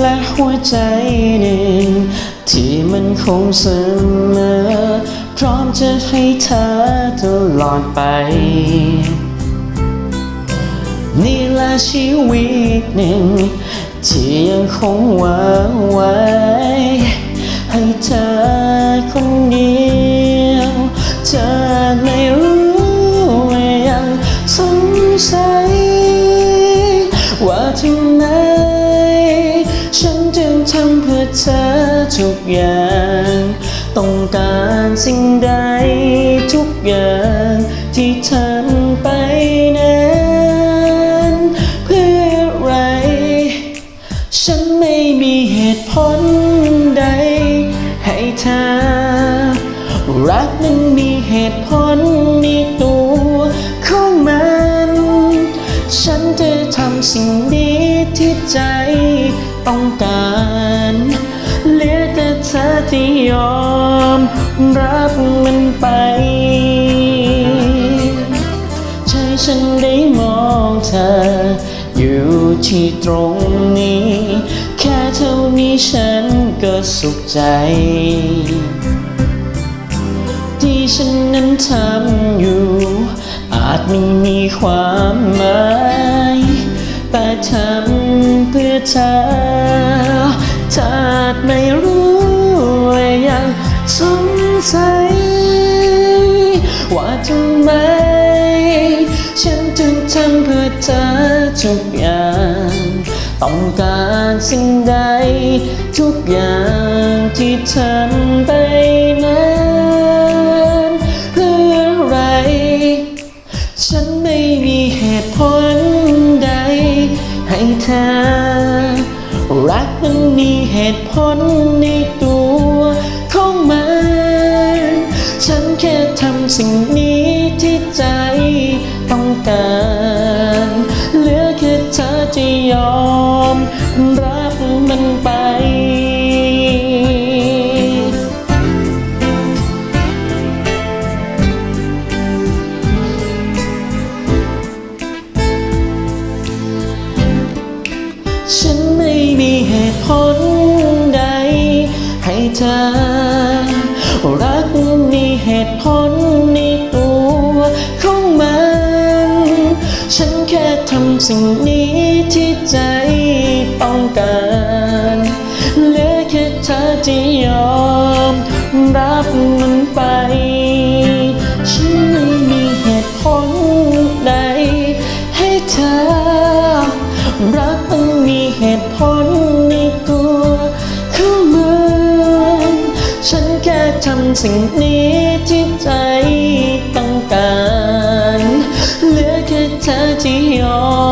และหัวใจหนึ่ง ที่มันคงเสมอ พร้อมจะให้เธอตลอดไป นี่และชีวิตหนึ่ง ที่ยังคงหวังไว้ ให้เธอคนเดียวเธอไม่รู้ว่ายังสงสัยว่าทำไมฉัน จึงทำเพื่อเธอทุกอย่าง ต้องการสิ่งใดทุกอย่างที่ทำไปนั้นเพื่ออะไร ฉันไม่มีเหตุผลใด ให้เธอ รักนั้นมีเหตุผลในตัวของมัน ฉันจะ ทำสิ่งนี้ที่ใจต้องการ เหลือแต่เธอที่ยอม รับมันไป ใช่ฉันได้มองเธอ อยู่ที่ตรงนี้ แค่เท่านี้ฉันก็สุขใจที่ฉันนั้นทำอยู่ อาจไม่มีความหมาย แต่ทำเพื่อเธอถ้าไม่รู้ว่ายังสงสัย ว่าทำไม ฉันจึงทำเพื่อเธอทุกอย่าง ต้องการสิ่งใด ทุกอย่างที่ทำไปา รักมันมีเหตุผลในตัวของมัน ฉันแค่ทำสิ่งนี้ที่ใจต้องการ เหลือแค่เธอจะยอม เหตุผลใด ให้เธอ รักมีเหตุผลในตัวของมัน ฉันแค่ทำสิ่งนี้ที่ใจต้องการเหลือแค่เธอที่ยอมรับมันไปฉันไม่มีเหตุผลใดให้เธอรัก ทำสิ่งนี้ที่ใจต้องการ เหลือแค่เธอที่ยอม